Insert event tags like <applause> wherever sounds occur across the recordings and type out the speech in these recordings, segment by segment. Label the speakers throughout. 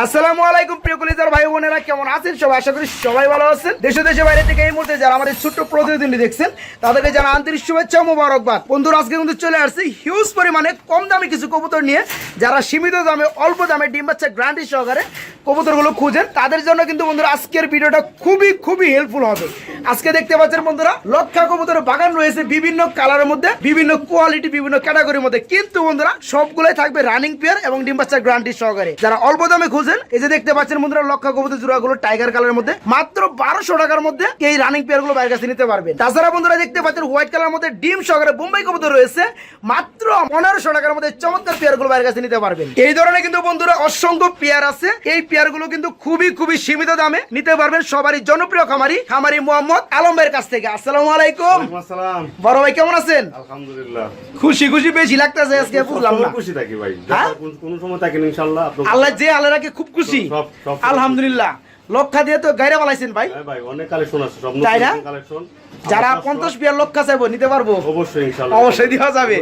Speaker 1: আসসালামু আলাইকুম ভাই বোনেরা, কেমন আছেন? সবাই আশা করি সবাই ভালো আছেন। দেশে বাইরে থেকে এই মুহূর্তে যারা আমাদের ছোট্ট দেখছেন, তাদেরকে জানা আন্তরিক বন্ধুরা, আজকে কিন্তু চলে আসছে হিউজ পরিমাণে কম দামে কিছু কবুতর নিয়ে। যারা সীমিত দামে, অল্প দামে ডিম বাচ্চা গ্রান্টি সহকারে খুঁজেন। তাদের জন্য কিন্তু বন্ধুরা, আজকের ভিডিওটা খুবই খুবই হেল্পফুল হবে। আজকে দেখতে পাচ্ছেন বন্ধুরা, লক্ষা কবুতরের বাগান রয়েছে বিভিন্ন কালারের মধ্যে, বিভিন্ন কোয়ালিটি বিভিন্ন ক্যাটাগরির মধ্যে। কিন্তু বন্ধুরা, সবগুলোই থাকবে রানিং পেয়ার এবং ডিম বাচ্চা গ্রান্টি সহকারে। যারা অল্প দামে খুঁজেন এই যে দেখতে পাচ্ছেন বন্ধুরা লক্ষা কবুতর জোড়াগুলো টাইগার কালারের মধ্যে। মাত্র বারোশো টাকার মধ্যে এই রানিং পেয়ারগুলো বাইরের কাছে নিতে পারবেন তাছাড়া বন্ধুরা দেখতে পাচ্ছেন হোয়াইট কালার মধ্যে ডিম সহকারে বোম্বাই কবুতর রয়েছে। মাত্র পনেরোশো টাকার মধ্যে চমৎকার পেয়ারগুলো বাইরের কাছে নিতে পারবেন। এই ধরনের কিন্তু বন্ধুরা অসংখ্য পেয়ার আছে। এই পেয়ারগুলো কিন্তু খুবই খুবই সীমিত দামে নিতে পারবেন সবারই জনপ্রিয় খামারি খামারি মোহাম্মদ আলম ভাইয়ের কাছ থেকে। আসসালামু আলাইকুম। বড় ভাই কেমন আছেন?
Speaker 2: আলহামদুলিল্লাহ।
Speaker 1: খুশি খুশি বেশি লাগতেছে আজকে বুঝলাম না।
Speaker 2: খুশি থাকি ভাই।
Speaker 1: হ্যাঁ?
Speaker 2: কোন- কোন সময় থাকেন ইনশাআল্লাহ
Speaker 1: আল্লাহ যে আল্লাহ রাখে খুব খুশি। আলহামদুলিল্লাহ। লক্ষা দিয়ে তো গাইরা বালাইছেন ভাই?
Speaker 2: হ্যাঁ অনেক কালেকশন আছে সব
Speaker 1: তাই না? যারা পঞ্চাশ পেয়ার লক্ষা চাইব নিতে পারব?
Speaker 2: অবশ্যই
Speaker 1: দেওয়া যাবে।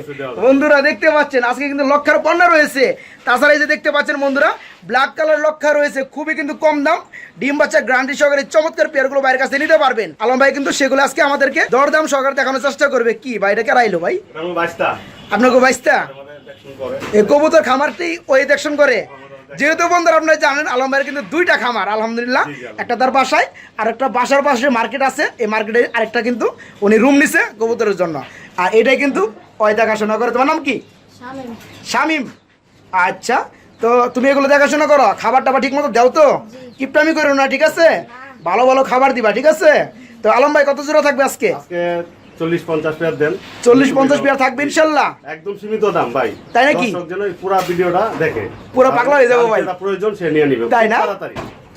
Speaker 1: বন্ধুরা দেখতে পাচ্ছেন আজকে কিন্তু লক্ষার পণ্য রয়েছে। তাছাড়া এই যে দেখতে পাচ্ছেন বন্ধুরা ব্ল্যাক কালার লক্ষা রয়েছে খুবই কিন্তু কম দাম। ডিম বাচ্চা গ্রান্টি সহকারে চমৎকার পেয়ারগুলো বাইরের কাছে নিতে পারবেন। আলম ভাই কিন্তু সেগুলো আজকে আমাদেরকে দরদাম সহকারে দেখানোর চেষ্টা করবে। কি বাইরে কেরাইলো ভাই?
Speaker 2: এটা বাইশটা।
Speaker 1: আপনাকে
Speaker 2: করে।
Speaker 1: এই কবুতর খামারটি ওই দেখশন করে। যেহেতু বন্ধুরা আপনারা জানেন আলম ভাইয়ের কিন্তু দুইটা খামার আলহামদুলিল্লাহ। একটা তার বাসায় আর একটা বাসার পাশে মার্কেট আছে এই মার্কেটে আরেকটা কিন্তু উনি রুম নিছে কবুতরের জন্য। আর এটাই কিন্তু ওই দেখাশোনা করে। তোমার নাম কি?
Speaker 3: শামিম।
Speaker 1: শামিম। আচ্ছা তো তুমি এগুলো দেখাশোনা করো খাবার টাবার ঠিক মতো দাও তো? কিপটামি করো না ঠিক আছে? ভালো ভালো খাবার দিবা ঠিক আছে? তো আলম ভাই কত জোড়া থাকবে আজকে?
Speaker 2: আজকে চল্লিশ পঞ্চাশ পেয়ার দেন।
Speaker 1: চল্লিশ পঞ্চাশ পেয়ার থাকবে ইনশাল্লাহ।
Speaker 2: একদম সীমিত দাম ভাই।
Speaker 1: তাই নাকি?
Speaker 2: যেন পুরা ভিডিওটা দেখে।
Speaker 1: পুরো পাগলা হয়ে যাব ভাই।
Speaker 2: প্রয়োজন সে নিয়ে নিবে।
Speaker 1: তাই না?
Speaker 2: তাড়াতাড়ি।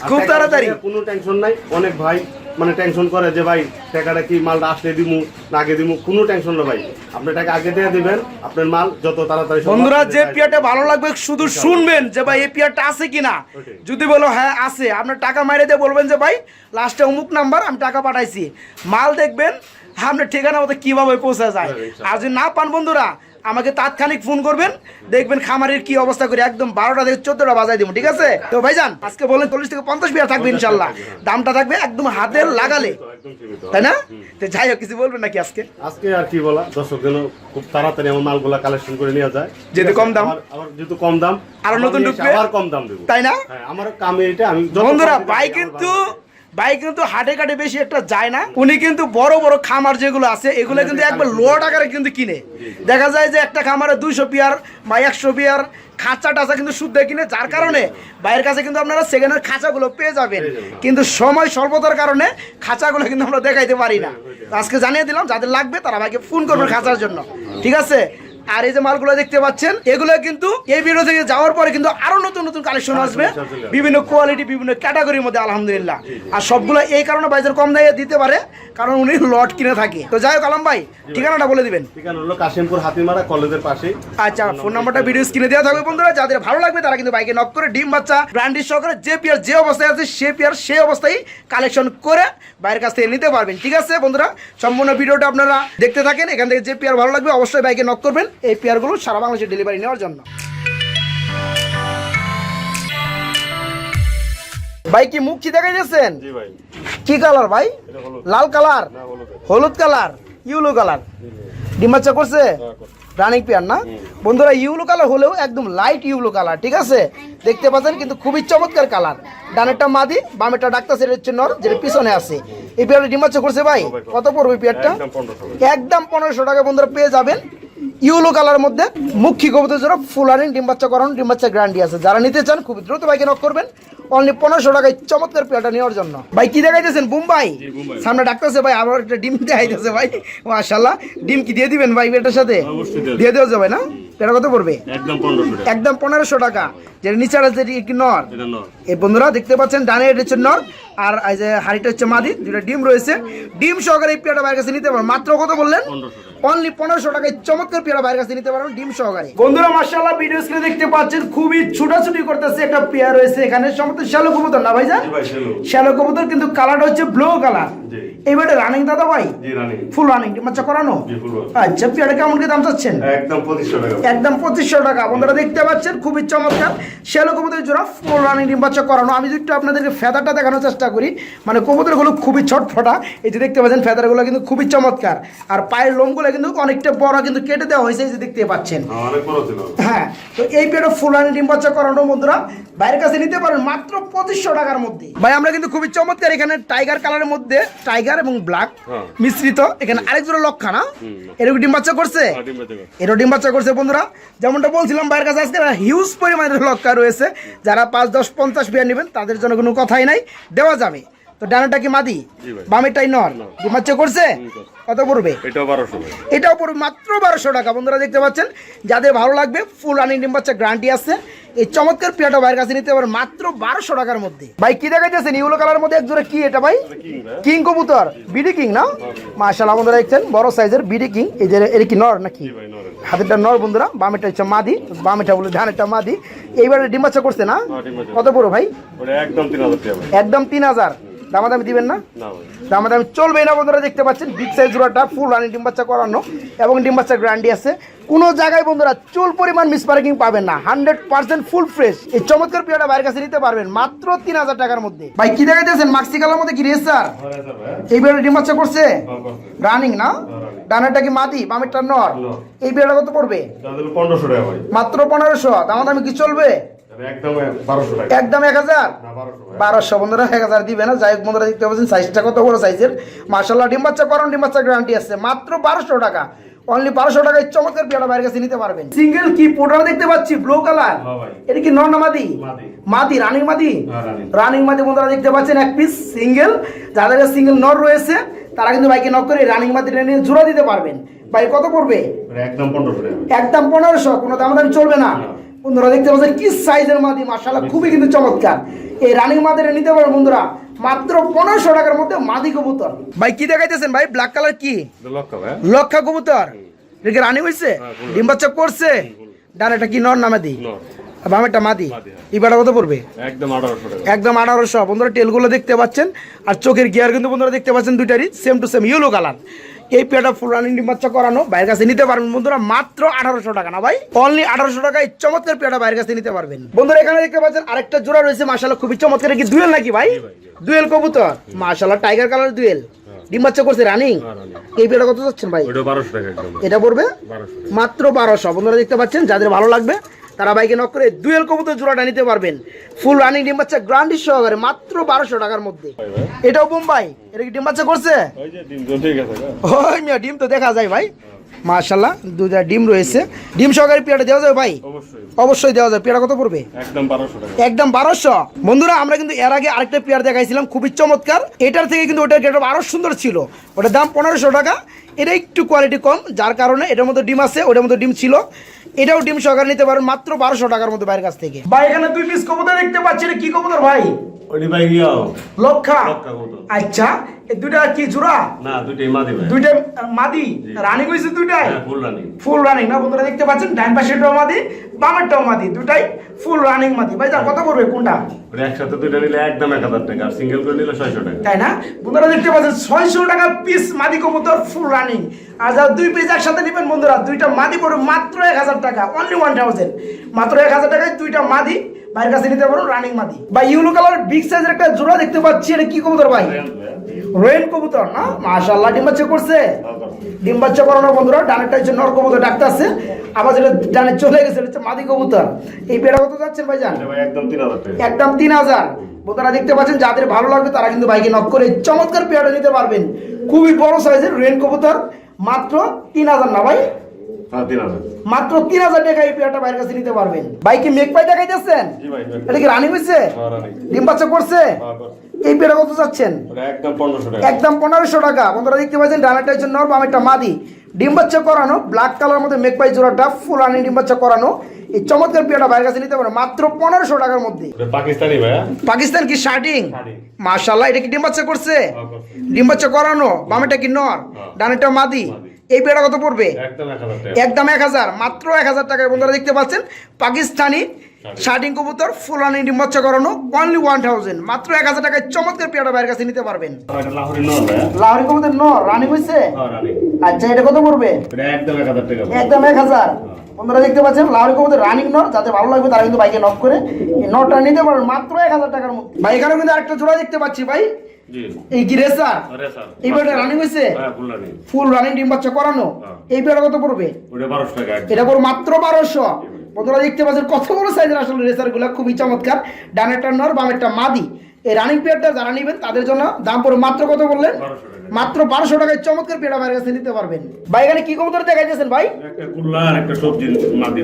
Speaker 1: খুব তাড়াতাড়ি।
Speaker 2: কোনো টেনশন নাই। অনেক ভাই মানে টেনশন করে যে ভাই টাকাটা কি মালটা আসলে দিমু না আগে দিমু? কোনো টেনশন না ভাই। আপনি টাকা আগে দিয়ে দিবেন আপনার মাল যত তাড়াতাড়ি
Speaker 1: বন্ধুরা যে পিয়ারটা ভালো লাগবে শুধু শুনবেন যে ভাই এই পিয়ারটা আছে কিনা। যদি বলো হ্যাঁ আছে। আপনার টাকা মাইরে দিয়ে বলবেন যে ভাই লাস্টে অমুক নাম্বার আমি টাকা পাঠাইছি। মাল দেখবেন আপনার ঠিকানা মতো কীভাবে পৌঁছা যায়? আর যদি না পান বন্ধুরা আমাকে তাৎক্ষণিক ফোন করবেন দেখবেন খামারের কি অবস্থা করে একদম বারোটা থেকে চোদ্দটা বাজাই দিব ঠিক আছে? তো ভাইজান আজকে বলেন চল্লিশ থেকে পঞ্চাশ বিয়ার থাকবে ইনশাল্লাহ।
Speaker 2: হ্যাঁ।
Speaker 1: দামটা থাকবে একদম হাতের লাগালে। তাই না? তো যাই হোক কিছু বলবেন নাকি আজকে?
Speaker 2: আজকে আর কি বলা? দর্শক যেন খুব তাড়াতাড়ি আমার মালগুলা কালেকশন করে নিয়ে যায়।
Speaker 1: যেহেতু কম দাম।
Speaker 2: আবার- যেহেতু কম দাম আরও
Speaker 1: নতুন ঢুকবে।
Speaker 2: আবার কম দাম দেবো।
Speaker 1: তাই না?
Speaker 2: হ্যাঁ আমার কামে এটা আমি
Speaker 1: বন্ধুরা ভাই কিন্তু। ভাই কিন্তু হাটে কাটে বেশি একটা যায় না। উনি কিন্তু বড় বড় খামার যেগুলো আছে এগুলো কিন্তু একবার লোড আকারে কিন্তু কিনে। দেখা যায় যে একটা খামারে দুইশো পিয়ার বা একশো পিয়ার খাঁচা টাচা কিন্তু শুদ্ধ কিনে যার কারণে ভাইয়ের কাছে কিন্তু আপনারা সেকেন্ডের খাঁচাগুলো পেয়ে যাবেন। কিন্তু সময় স্বল্পতার কারণে খাঁচাগুলো কিন্তু আমরা দেখাইতে পারি না। আজকে জানিয়ে দিলাম যাদের লাগবে তারা ভাইকে ফোন করবেন খাঁচার জন্য। ঠিক আছে? আর এই যে মালগুলো দেখতে পাচ্ছেন এগুলো কিন্তু এই ভিডিও থেকে যাওয়ার পরে কিন্তু আরও নতুন নতুন কালেকশন আসবে। বিভিন্ন কোয়ালিটি বিভিন্ন ক্যাটাগরির মধ্যে আলহামদুলিল্লাহ। আর সবগুলো এই কারণে বাইজের কম দামে দিতে পারে কারণ উনি লট কিনে থাকে। তো যাই হোক আলম ভাই ঠিকানাটা বলে দিবেন।
Speaker 2: ঠিকানা হলো কাশিমপুর হাতিমারা কলেজের পাশেই।
Speaker 1: আচ্ছা ফোন নাম্বারটা ভিডিও স্ক্রিনে দেওয়া থাকবে বন্ধুরা। যাদের ভালো লাগবে তারা কিন্তু বাইকে নক করে ডিম বাচ্চা ব্র্যান্ডির সহকারে যে পিয়ার যে অবস্থায় আছে সে পিয়ার সেই অবস্থায় কালেকশন করে বাইরের কাছ থেকে নিতে পারবেন। ঠিক আছে বন্ধুরা সম্পূর্ণ ভিডিওটা আপনারা দেখতে থাকেন। এখান থেকে যে পিয়ার ভালো লাগবে অবশ্যই বাইকে নক করবেন। এই পিয়ারগুলো সারা বাংলাদেশে ডেলিভারি নেওয়ার জন্য। ভাই কি মুখ কি দেখাই দিয়েছেন কি কালার ভাই? লাল কালার হলুদ। কালার ইউলো কালার ডিম বাচ্চা করছে? রানিং পেয়ার না? বন্ধুরা ইউলো কালার হলেও একদম লাইট ইউলো কালার ঠিক আছে? দেখতে পাচ্ছেন কিন্তু খুবই চমৎকার কালার ডানেরটা মাদি বামেরটা ডাক্তার সেটা হচ্ছে নর যেটা পিছনে আছে। এই পেয়ারটা ডিম বাচ্চা করছে ভাই? কত পড়বে পেয়ারটা?
Speaker 2: একদম পনেরোশো
Speaker 1: টাকা বন্ধুরা পেয়ে যাবেন। ইউলো কালার মধ্যে মুখী কবুতর জোড়া ফুল আনিন ডিম বাচ্চা করান ডিম বাচ্চা গ্যারান্টি আছে। যারা নিতে চান খুব দ্রুত বাইকে নক করবেন। অনলি পনেরোশো টাকায় চমৎকার পেয়ারটা নেওয়ার জন্য। ভাই কি দেখাইতেছেন? বুম্বাই? সামনে ডাকতেছে ভাই আবার একটা ডিম দেখাইতেছে ভাই। মাশাল্লাহ ডিম কি দিয়ে দিবেন ভাই পেটার সাথে?
Speaker 2: দিয়ে
Speaker 1: দেওয়া যাবে না? পেটা কত পড়বে?
Speaker 2: একদম পনেরোশো টাকা।
Speaker 1: যেটা নিচের আছে কি নর। এই বন্ধুরা দেখতে পাচ্ছেন ডানে এটা হচ্ছে নর আর এই যে হাড়িটা হচ্ছে মাদি দুটা ডিম রয়েছে। ডিম সহকারে এই পেয়ারটা বাইরের কাছে নিতে পারবেন। মাত্র কত বললেন? অনলি পনেরোশো টাকায় চমৎকার পেয়ারা বাইরের কাছে নিতে পারবেন ডিম সহকারে। বন্ধুরা মার্শাল্লাহ ভিডিও স্ক্রিনে দেখতে পাচ্ছেন খুবই ছুটাছুটি করতেছে একটা পেয়ার রয়েছে এখানে। সমস্ত শ্যালো কবুতর না ভাই
Speaker 2: জি ভাই ছিল
Speaker 1: শ্যালো কবুতর কিন্তু কালারটা হচ্ছে ব্লু কালার
Speaker 2: জি।
Speaker 1: এইবারে রানিং দাদা ভাই? ফুল রানিং বাচ্চা করানো? আচ্ছা পেয়ারা কেমন কি দাম চাচ্ছেন?
Speaker 2: একদম পঁচিশশো টাকা।
Speaker 1: একদম পঁচিশশো টাকা। বন্ধুরা দেখতে পাচ্ছেন খুবই চমৎকার। শ্যালো কবুতরের জোড়া ফুল রানিং ডিম বাচ্চা করানো। আমি যদি একটু আপনাদেরকে ফেদারটা দেখানোর চেষ্টা করি মানে কবুতরগুলো খুবই ছটফটা। এই যে দেখতে পাচ্ছেন ফেদারগুলো কিন্তু খুবই চমৎকার। আর পায়ের লোমগুলো কিন্তু অনেকটা বড় কিন্তু কেটে দেওয়া হয়েছে এই যে দেখতে পাচ্ছেন।
Speaker 2: হ্যাঁ,
Speaker 1: হ্যাঁ তো এই পেটে ফুলানি ডিম বাচ্চা করানো বন্ধুরা বাইরের কাছে নিতে পারেন মাত্র পঁচিশশো টাকার মধ্যে। ভাই আমরা কিন্তু খুবই চমৎকার এখানে টাইগার কালারের মধ্যে টাইগার এবং ব্ল্যাক
Speaker 2: হ্যাঁ।
Speaker 1: মিশ্রিত। এখানে আরেক জোড়া লক্ষা না? এরকম ডিম বাচ্চা করছে? এরও ডিম বাচ্চা করছে বন্ধুরা। যেমনটা বলছিলাম বাইরের কাছে আজকে হিউজ পরিমাণের লক্ষা রয়েছে। যারা পাঁচ দশ পঞ্চাশ বিয়ার নেবেন তাদের জন্য কোনো কথাই নাই। দেওয়া যাবে। তো ডানাটা কি মাদি? বামেরটাই নর। বাচ্চা করছে? কত পড়বে?
Speaker 2: এটাও বারোশো
Speaker 1: এটাও পড়বে মাত্র বারোশো টাকা। বন্ধুরা দেখতে পাচ্ছেন? যাদের ভালো লাগবে ফুল রানিং ডিম বাচ্চা গ্যারান্টি আছে। এই চমৎকার পিয়াটা ভাইয়ের কাছে নিতে পারেন মাত্র বারোশো টাকার মধ্যে। ভাই কি দেখা যাচ্ছে ইউলো কালার মধ্যে এক জোড়া কি এটা ভাই? কিং কবুতর। বিডি কিং না? মাশাআল্লাহ বন্ধুরা দেখছেন? বড় সাইজের বিডি কিং এই যে এর কি নর নাকি? হাতেরটা নর বন্ধুরা। বামেটা হচ্ছে মাদি। বামেটা বলে ধানেরটা মাদি। এইবারে ডিম বাচ্চা করছে না? কত বড় ভাই?
Speaker 2: একদম তিন হাজার ভাই।
Speaker 1: একদম তিন হাজার। দামাদামি দিবেন না? দামাদামি চলবে না বন্ধুরা দেখতে পাচ্ছেন। বিগ সাইজ জোড়াটা ফুল রানি ডিম বাচ্চা করানো এবং ডিম বাচ্চা গ্যারান্টি আছে। কোনো জায়গায় বন্ধুরা চুল পরিমাণ মিস পার্কিং পাবেন না। হান্ড্রেড পার্সেন্ট ফুল ফ্রেশ এই চমৎকার পিয়াটা বাইরের কাছে নিতে পারবেন মাত্র তিন হাজার টাকার মধ্যে। ভাই কি দেখাইতেছেন? মাক্সি কালার মধ্যে কি রেসার এই বিয়াটা ডিম বাচ্চা করছে? রানিং না? ডানাটা কি মাদি? বামেরটা নর? এই বিয়াটা কত পড়বে? মাত্র পনেরোশো। দামাদামি কি চলবে?
Speaker 2: একদম বারোশো টাকা।
Speaker 1: একদম এক হাজার?
Speaker 2: বারোশো
Speaker 1: বন্ধুরা এক হাজার দিবে না। যাই হোক বন্ধুরা দেখতে পাচ্ছেন সাইজটা কত বড় সাইজের মার্শাল্লাহ ডিম বাচ্চা করুন ডিম বাচ্চা গ্যারান্টি আছে। মাত্র বারোশো টাকা। অনলি বারোশো টাকায় চমৎকার পেয়ারা বাইরের কাছে নিতে পারবেন। সিঙ্গেল কি? পোটার দেখতে পাচ্ছি ব্লু কালার এটা কি নর মাদি?
Speaker 2: মাদি।
Speaker 1: মাদি রানিং মাদি?
Speaker 2: রানিং।
Speaker 1: রানিং মাদি বন্ধুরা দেখতে পাচ্ছেন এক পিস সিঙ্গেল যাদের সিঙ্গেল নর রয়েছে তারা কিন্তু বাইকে নক করে রানিং মাদিটা নিয়ে জোড়া দিতে পারবেন। ভাই কত পড়বে?
Speaker 2: একদম পনেরোশো
Speaker 1: একদম পনেরোশো কোনো দাম দাম চলবে না। বন্ধুরা দেখতে পাচ্ছেন কি সাইজের মাদি মার্শাল্লাহ খুবই কিন্তু চমৎকার। এই রানিং মাদিটা নিতে পারবেন বন্ধুরা মাত্র পনেরোশো টাকার মধ্যে মাদি কবুতর। ভাই কি দেখাইতেছেন ভাই? ব্ল্যাক কালার কি?
Speaker 2: লক্ষ
Speaker 1: লক্ষা কবুতর। এটা কি রানিং হয়েছে ডিম বাচ্চা করছে? ডানেটা কি নর নামে দি
Speaker 2: নর।
Speaker 1: বামেরটা মাদি?
Speaker 2: হ্যাঁ।
Speaker 1: ইবাটা কত পড়বে?
Speaker 2: একদম আঠারোশো
Speaker 1: একদম আঠারোশো। বন্ধুরা টেলগুলো দেখতে পাচ্ছেন। আর চোখের গিয়ার কিন্তু বন্ধুরা দেখতে পাচ্ছেন দুইটারই same to same yellow colour এই পেয়াটা ফুল রানিং ডিম বাচ্চা করানো বাইরের কাছে নিতে পারবেন বন্ধুরা মাত্র আঠারোশো টাকা। না ভাই? অনলি আঠারোশো টাকায় চমৎকার পেয়াটা বাইরের কাছে নিতে পারবেন। বন্ধুরা এখানে দেখতে পাচ্ছেন আরেকটা জোড়া রয়েছে মাসাল্লাহ খুবই চমৎকার। কি দুয়েল নাকি ভাই? দুয়েল কবুতর। মাসাল্লাহ টাইগার কালার দুয়েল। ডিম বাচ্চা করছে রানিং এই পেয়াটা কত যাচ্ছেন ভাই? এটা পড়বে মাত্র বারোশো। বন্ধুরা দেখতে পাচ্ছেন যাদের ভালো লাগবে তারা বাইকে নক করে দুয়েল কবুতর জোড়াটা নিতে পারবেন। ফুল রানিং ডিম বাচ্চা গ্রান্ডি সহকারে মাত্র বারোশো টাকার মধ্যে। এটাও বোম্বাই? এটা কি ডিম বাচ্চা করছে?
Speaker 2: ওই
Speaker 1: মিয়া ডিম তো দেখা যায় ভাই। মাশাল্লাহ দুটা ডিম রয়েছে। ডিম সহকারে পেয়াটা দেওয়া যাবে ভাই?
Speaker 2: অবশ্যই।
Speaker 1: দেওয়া যাবে। পেয়ারা কত পড়বে?
Speaker 2: একদম বারোশো
Speaker 1: একদম বারোশো। বন্ধুরা আমরা কিন্তু এর আগে আরেকটা পেয়ার দেখাইছিলাম খুবই চমৎকার। এটার থেকে কিন্তু ওটার গেট আরও সুন্দর ছিল। ওটার দাম পনেরোশো টাকা। এটা একটু কোয়ালিটি কম যার কারণে এটার মধ্যে ডিম আছে ওটার মধ্যে ডিম ছিল। এটাও ডিম সহকারে নিতে পারেন মাত্র বারোশো টাকার মধ্যে বাইরের কাছ থেকে। ভাই এখানে দুই পিস কবুতর দেখতে পাচ্ছি কি কবুতর ভাই? লক্ষা?
Speaker 2: লক্ষা
Speaker 1: আচ্ছা দুইটা কি জোড়া
Speaker 2: না দুইটাই মাদি ভাই।
Speaker 1: দুইটা মাদি? রানিং হয়েছে দুইটাই?
Speaker 2: হ্যাঁ ফুল রানি।
Speaker 1: Full running. না বন্ধুরা দেখতে পাচ্ছেন ডান পাশেরটাও মাদি বামেরটাও মাদি দুটাই ফুল রানিং মাদি। ভাই তার কত পড়বে কোনটা?
Speaker 2: একসাথে দুইটা নিলে একদম এক হাজার টাকা আর সিঙ্গেল করে নিলে ছয়শো টাকা।
Speaker 1: তাই না? বন্ধুরা দেখতে পাচ্ছেন ছয়শো টাকা পিস মাদি কবুতর ফুল রানিং। আর যারা দুই পিস একসাথে নেবেন বন্ধুরা দুইটা মাদি পড়বে মাত্র এক হাজার টাকা অনলি ওয়ান থাউজেন্ড মাত্র এক হাজার টাকায় দুইটা মাদি বাইরের কাছে নিতে পারো রানিং মাদি। বা ইউলো কালার বিগ সাইজের একটা জোড়া দেখতে পাচ্ছি এটা কি কবুতর ভাই? রোয়েন কবুতর না? মাশাআল্লাহ ডিম বাচ্চা করছে? ডিম বাচ্চা করানো বন্ধুরা ডানেরটা হচ্ছে নর কবুতর ডাকতে আছে। আবার যেটা ডানে চলে গেছে এটা হচ্ছে মাদি কবুতর। এই পেড়া কত যাচ্ছেন
Speaker 2: ভাই টাকা
Speaker 1: একদম তিন হাজার। বন্ধুরা দেখতে পাচ্ছেন যাদের ভালো লাগবে তারা কিন্তু বাইকে নক করে চমৎকার পেয়ারটা নিতে পারবেন। খুবই বড় সাইজের রেন কবুতর মাত্র তিন হাজার না ভাই? মাত্র তিন হাজার টাকা এই পেয়ারটা বাইরের কাছে নিতে পারবেন। বাইকে মেঘ পাই দেখাইতেছেন? এটা কি রানিং হয়েছে
Speaker 2: হ্যাঁ
Speaker 1: ডিম বাচ্চা করছে?
Speaker 2: হ্যাঁ
Speaker 1: এই পেয়ারটা কত চাচ্ছেন?
Speaker 2: একদম পনেরোশো টাকা।
Speaker 1: বন্ধুরা দেখতে পাচ্ছেন ডানাটা হচ্ছে নর বামেরটা মাদি। ডিম বাচ্চা করানো ব্ল্যাক কালার মধ্যে মেঘপাই জোড়াটা ফুল আনি ডিম বাচ্চা করানো। এই চমৎকার পেয়ারটা বাইরের কাছে নিতে পারেন মাত্র পনেরোশো টাকার মধ্যে।
Speaker 2: পাকিস্তানি ভাইয়া।
Speaker 1: পাকিস্তান কি শার্টিং। মাশাল্লাহ এটা কি ডিম বাচ্চা করছে?
Speaker 2: হ্যাঁ।
Speaker 1: ডিম বাচ্চা করানো বামেটা কি নর?
Speaker 2: হ্যাঁ।
Speaker 1: ডানেটা মাদি। এই পেয়ারটা কত পড়বে?
Speaker 2: একদম এক হাজার
Speaker 1: মাত্র এক হাজার টাকায় বন্ধুরা দেখতে পাচ্ছেন পাকিস্তানি শার্টিং কবুতর ফুলানি ডিম্বাচ্চা করানো অনলি ওয়ান থাউজেন্ড মাত্র এক হাজার টাকায় চমৎকার পেয়ারটা বাইরের কাছে নিতে পারবেন।
Speaker 2: লাহোরি নর
Speaker 1: লাহরি কবুতর ন রানি হয়েছে
Speaker 2: হ্যাঁ
Speaker 1: আচ্ছা এটা কত পড়বে?
Speaker 2: একদম এক হাজার টাকা।
Speaker 1: একদম এক হাজার। বন্ধুরা দেখতে পাচ্ছেন লাহরি কবুতর রানিং নট যাতে ভালো লাগবে তারা কিন্তু বাইকে নক করে নটটা নিতে পারবেন। মাত্র এক হাজার টাকার মধ্যে। ভাই এখানে কিন্তু আরেকটা জোড়া দেখতে পাচ্ছি ভাই। এই কি রেসার
Speaker 2: আরে
Speaker 1: এই পেয়ারটা রানিং হয়েছে?
Speaker 2: হ্যাঁ ফুল রানিং
Speaker 1: ডিম বাচ্চা করানো?
Speaker 2: হ্যাঁ।
Speaker 1: এই কত পড়বে? এটা পড়বে মাত্র বারোশো। বন্ধুরা দেখতে পাচ্ছেন কত বড় সাইজের আসলে রেসারগুলা খুবই চমৎকার। ডানেরটা নর বামেরটা মাদি। এই রানিং পেয়ারটা যারা নেবেন তাদের জন্য দাম পড়বে মাত্র কত বললেন? মাত্র বারোশো টাকায় চমৎকার পেয়ারা বাইরের কাছে নিতে পারবেন। ভাই এখানে কি কবুতর দেখাইতেছেন ভাই?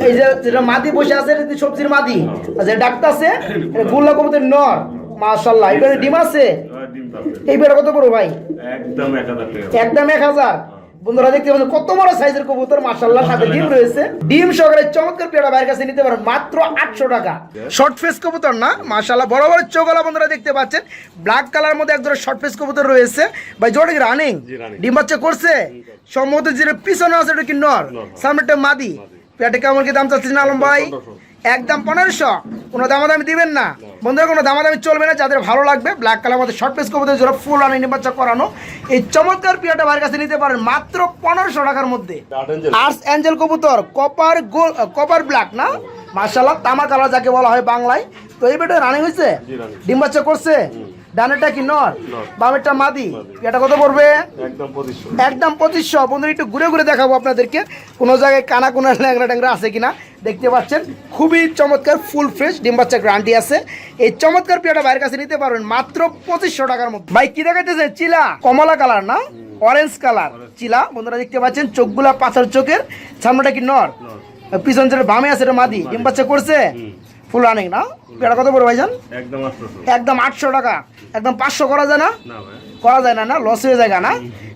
Speaker 1: এই যে যেটা মাদি বসে আছে সবজির মাদি। আর যে ডাক্তার আছে গুল্লা কবুতর নর। মাশাল্লাহ এবারে ডিম আছে?
Speaker 2: হ্যাঁ, ডিম পাবে।
Speaker 1: এই পেয়ারা কত বড় ভাই?
Speaker 2: একদম এক হাজার টাকা।
Speaker 1: একদম এক হাজার? বন্ধুরা দেখতে পাচ্ছেন কত বড় সাইজের কবুতর মাশাল্লাহ সাথে ডিম রয়েছে। ডিম সহকারে চমৎকার পেয়ারা বাইরের কাছে নিতে পারেন মাত্র আটশো টাকা। শর্ট ফেস কবুতর না মাশাল্লাহ বড় বড় চোখলা বন্ধুরা দেখতে পাচ্ছেন। ব্ল্যাক কালার মধ্যে এক ধরনের শর্ট ফেস কবুতর রয়েছে। ভাই জোরে রানিং। ডিম বাচ্চা করছে? সম্ভবত যেটা পিছনে আছে এটা কি নর? সামনেটা মাদি। পেটে কেমন কি দাম চাচ্ছেন আলম ভাই? একদম পনেরোশো। কোনো দামাদামি দিবেন না। বন্ধুরা কোনো দামাদামি চলবে না। যাদের ভালো লাগবে ব্ল্যাক কালার মধ্যে শর্ট পেস করব যারা ফুল আনি বাচ্চা করানো। এই চমৎকার পিয়াটা বাইরের কাছে নিতে পারেন মাত্র পনেরোশো টাকার মধ্যে। আর্টস অ্যাঞ্জেল কবুতর কপার গোল কপার ব্ল্যাক না? মার্শাল্লাহ তামা কালার যাকে বলা হয় বাংলায়। তো এই বেটা রানিং হয়েছে ডিম বাচ্চা করছে? ডানেরটা কি? নর। বামেরটা মাদি। এটা কত পড়বে?
Speaker 2: একদম পঁচিশশো।
Speaker 1: বন্ধুরা একটু ঘুরে ঘুরে দেখাবো আপনাদেরকে। কোনো জায়গায় কানা কোনা ল্যাংরা ট্যাংরা আছে কিনা দেখতে পাচ্ছেন। খুবই চমৎকার ফুল ফ্রেশ ডিম বাচ্চা গ্রান্টি আছে। এই চমৎকার পেয়াটা বাইরের কাছে নিতে পারবেন মাত্র পঁচিশশো টাকার মধ্যে। ভাই কি দেখাইতেছে? চিলা। কমলা কালার না? Orange colour. চিলা বন্ধুরা দেখতে পাচ্ছেন চোখগুলা পাথর চোখের। সামনেটা কি? নর। পিছন যেটা বামে আছে এটা মাদি। ডিম বাচ্চা করছে? ফুল রানিং না? পেয়ারা কত বড় ভাইজান?
Speaker 2: একদম
Speaker 1: আটশো টাকা। একদম পাঁচশো করা যায় না?
Speaker 2: না ভাই।
Speaker 1: করা যায় না না? লস হয়ে যায় না?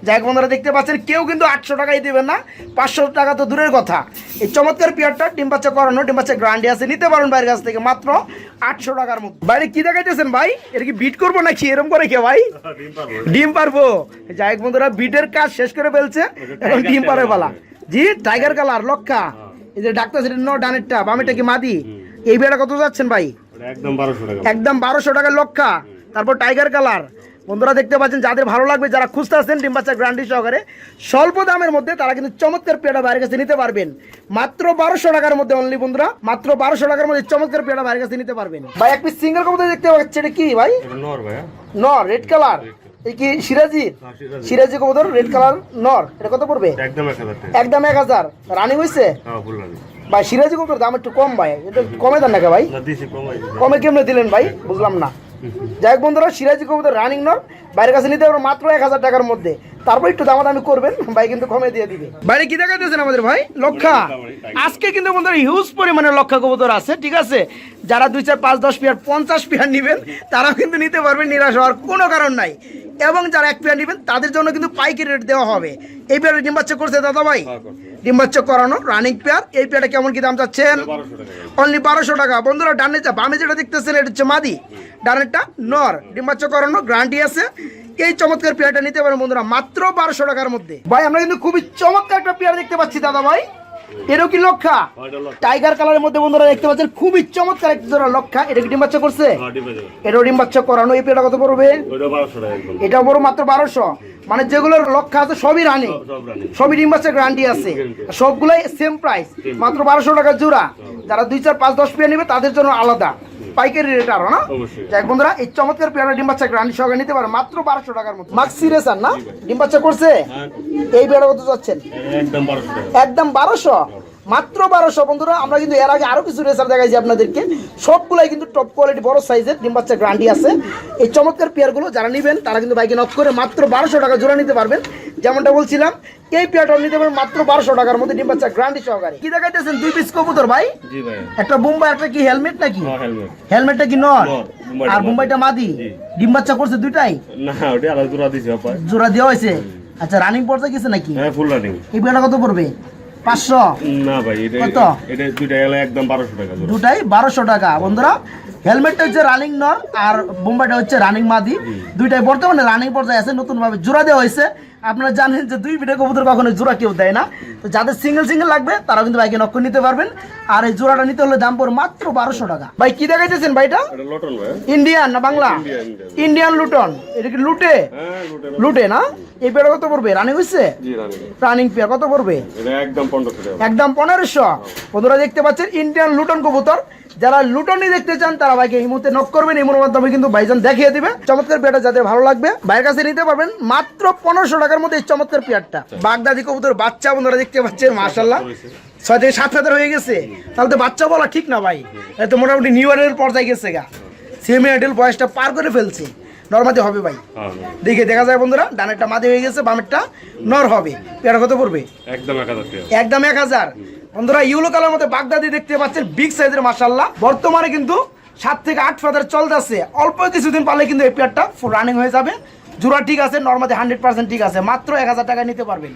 Speaker 1: যাই বন্ধুরা দেখতে পাচ্ছেন কেউ কিন্তু আটশো টাকাই দেবেন না। পাঁচশো টাকা তো দূরের কথা। এই চমৎকার পিয়ারটা ডিম বাচ্চা করানো ডিম বাচ্চা গ্রান্ডি আছে। নিতে পারেন বাইরের কাছ থেকে মাত্র আটশো টাকার মধ্যে। বাইরে কি দেখাইতেছেন ভাই? এটা কি বিট করব নাকি এরকম করে কে ভাই? <laughs>
Speaker 2: ডিম
Speaker 1: পারব। যাই বন্ধুরা বিটের কাজ শেষ করে ফেলছে। এখন ডিম পারে বলা জি টাইগার কালার লক্ষা। এই যে ডাক্তার সেটা ন ডানেরটা বামেরটা কি মাদি? এই বিয়াটা কত যাচ্ছেন ভাই?
Speaker 2: একদম বারোশো টাকা।
Speaker 1: একদম বারোশো টাকার লক্ষা। তারপর টাইগার কালার বন্ধুরা দেখতে পাচ্ছেন যাদের ভালো লাগবে যারা খুঁজতে আসছেন ডিম বাচ্চা গ্রান্ডি সহকারে স্বল্প দামের মধ্যে তারা কিন্তু চমৎকার পেয়ারা বাইরের কাছে নিতে পারবেন। মাত্র বারোশো টাকার মধ্যে অনলি বন্ধুরা মাত্র বারোশো টাকার মধ্যে চমৎকার পেয়ারা বাইরের কাছে নিতে পারবেন। ভাই এক পিস সিঙ্গেল কবুতর দেখতে পাচ্ছি এটা কি ভাই?
Speaker 2: নর ভাইয়া।
Speaker 1: নর রেড কালার এই কি সিরাজি?
Speaker 2: হ্যাঁ, সিরাজি।
Speaker 1: সিরাজি কবুতর রেড কালার নর। এটা কত পড়বে?
Speaker 2: একদম এক হাজার
Speaker 1: একদম এক হাজার। রানিং হয়েছে
Speaker 2: হ্যাঁ
Speaker 1: ভাই সিরাজি কবুতর দাম একটু কম ভাই। এটা কমে দেন নাকি ভাই? কমে কেমনে দিলেন ভাই? বুঝলাম না। যাই হোক বন্ধুরা সিরাজি কবুতর রানিং নর। বাইরের কাছে নিতে পারব মাত্র এক হাজার টাকার মধ্যে। তারপর একটু দামাদামি করবেন ভাই কিন্তু কমে দিয়ে দিবে। বাইরে কি দেখাইতেছেন আমাদের ভাই? লক্ষা। আজকে কিন্তু বন্ধুরা হিউজ পরিমাণে লক্ষা কবুতর আছে ঠিক আছে? যারা দুই চার পাঁচ দশ পেয়ার পঞ্চাশ পেয়ার নেবেন তারাও কিন্তু নিতে পারবেন নিরাশ হওয়ার কোনো কারণ নাই। এবং যারা এক পেয়ার নেবেন তাদের জন্য কিন্তু পাইকারি রেট দেওয়া হবে। এই পেয়ারে ডিম করছে দাদা ভাই?
Speaker 2: হ্যাঁ, করছে।
Speaker 1: ডিম বাচ্চা করানো রানিং পেয়ার এই পেয়ারটা কেমন কি দাম চাচ্ছেন? অনলি বারোশো টাকা বন্ধুরা ডানে যা বামে যেটা দেখতেছেন এটা হচ্ছে মাদি। ডানেরটা নর। ডিম্বাচ্চ করানো গ্রান্টি আছে। এই চমৎকার পেয়ারটা নিতে পারেন বন্ধুরা মাত্র বারোশো টাকার মধ্যে। ভাই আমরা কিন্তু খুবই চমৎকার একটা পেয়ার দেখতে পাচ্ছি দাদা ভাই। এরও কি লক্ষা? টাইগার কালারের মধ্যে বন্ধুরা দেখতে পাচ্ছেন খুবই চমৎকার একটা জোড়া লক্ষা। এটা কি ডিম্বাচ্চ করছে?
Speaker 2: হ্যাঁ ডিমে
Speaker 1: ডিম্বাচ্চ করানো এই পেয়ারটা কত পড়বে? এটা বড় মাত্র বারোশো। মানে যেগুলোর লক্ষা আছে সবই রানি।
Speaker 2: সব- সব রানি।
Speaker 1: সবই ডিম বাচ্চার গ্যারান্টি আছে। সবগুলাই সেম প্রাইস মাত্র বারোশো টাকা জোড়া। যারা দুই চার পাঁচ দশ পেয়ার নেবে তাদের জন্য আলাদা। পাইকারি রেট আরও না?
Speaker 2: অবশ্যই।
Speaker 1: যাই বন্ধুরা এই চমৎকার পেয়ারা ডিম বাচ্চা গ্রান্ডি সহকারে নিতে পারে মাত্র বারোশো টাকার মতো। মাক্স সিরিয়াসার না? ডিম বাচ্চা করছে?
Speaker 2: হ্যাঁ।
Speaker 1: এই পেয়ারা কত যাচ্ছেন?
Speaker 2: একদম বারোশো
Speaker 1: একদম বারোশো? মাত্র বারোশো। বন্ধুরা আমরা কিন্তু এর আগে আরও কিছু রেসার দেখাইছি আপনাদেরকে। সবগুলাই কিন্তু টপ কোয়ালিটি বড় সাইজের ডিম বাচ্চা গ্রান্ডি আছে। এই চমৎকার পেয়ারগুলো যারা নেবেন তারা কিন্তু বাইকে নক করে মাত্র বারোশো টাকা জোড়া নিতে পারবেন। যেমনটা বলছিলাম এই পেয়ারটা নিতে পারবেন মাত্র বারোশো টাকার মধ্যে ডিম বাচ্চা গ্রান্ডি সহকারে। কি দেখাইতেছেন? দুই পিস কবুতর ভাই? একটা বোম্বাই একটা কি হেলমেট নাকি?
Speaker 2: হ্যাঁ
Speaker 1: হেলমেটটা কি নর?
Speaker 2: নর,
Speaker 1: আর। বোম্বাইটা মাদি। ডিম বাচ্চা করছে দুইটাই?
Speaker 2: না ওটা আলাদা দূরা দিছি
Speaker 1: জোড়া দেওয়া হয়েছে? আচ্ছা রানিং পর্যায়ে গেছে নাকি?
Speaker 2: হ্যাঁ ফুল রানিং
Speaker 1: এই পেয়ারটা কত পড়বে? পাঁচশো?
Speaker 2: না ভাই এটা? এটা দুইটা গেলে একদম বারোশো টাকা।
Speaker 1: দুটাই বারোশো টাকা। বন্ধুরা হেলমেটটা হচ্ছে রানিং নর আর বোম্বাইটা হচ্ছে রানিং মাদি। দুইটাই বর্তমানে রানিং পর্যায়ে আছে নতুন ভাবে জোড়া দেওয়া হয়েছে। আপনারা জানেন যে দুই পিঠে কবুতর কখনো জোড়া কেউ দেয় না। তো যাদের সিঙ্গেল সিঙ্গেল লাগবে তারা কিন্তু বাইকে নক্ষ নিতে পারবেন। আর এই জোড়াটা নিতে হলে দাম পড়বে মাত্র বারোশো টাকা। ভাই কি দেখাইতেছেন ভাইটা? ইন্ডিয়ান না বাংলা? Indian Luton. এটা কি লুটে?
Speaker 2: হ্যাঁ লুটে
Speaker 1: না। এই পেয়ার কত পড়বে? রানিং হয়েছে
Speaker 2: রানিং
Speaker 1: পেয়ার কত পড়বে?
Speaker 2: একদম
Speaker 1: একদম পনেরোশো। বন্ধুরা দেখতে পাচ্ছেন ইন্ডিয়ান লুটন কবুতর। যারা লুটনি দেখতে চান তারা ভাইকে এই মুহূর্তে নক করবেন। এই মুহূর্তে মাধ্যমে কিন্তু ভাইজান দেখিয়ে দিবে। চমৎকার পেয়ারটা যাদের ভালো লাগবে ভাইয়ের কাছে নিতে পারবেন মাত্র পনেরোশো টাকার মধ্যে এই চমৎকার পেয়ারটা। বাগদাদি কবুতর বাচ্চা বন্ধুরা দেখতে পাচ্ছেন মার্শাল্লাহ ছয় থেকে সাত হাজার হয়ে গেছে। তাহলে তো বাচ্চা বলা ঠিক না ভাই। তো মোটামুটি নিউ ইয়ারের পর্যায়ে গেছে গা। সেমি আইডেল বয়সটা পার করে ফেলছে। নর্মাদি হবে ভাই। দেখে দেখা যায় বন্ধুরা ডানেরটা মাদি হয়ে গেছে বামেরটা নর হবে। পেয়ারা কত পড়বে?
Speaker 2: একদম এক হাজার
Speaker 1: একদম এক হাজার। বন্ধুরা ইউলো কালার মধ্যে বাগদাদি দেখতে পাচ্ছেন বিগ সাইজের মাসাল্লাহ বর্তমানে কিন্তু সাত থেকে আট ফাদার চলতেছে। অল্প কিছুদিন পারলে কিন্তু এই পেয়ারটা রানিং হয়ে যাবে। জোড়া ঠিক আছে নর্মালি হান্ড্রেড পার্সেন্ট ঠিক আছে, মাত্র এক হাজার টাকা নিতে পারবেন।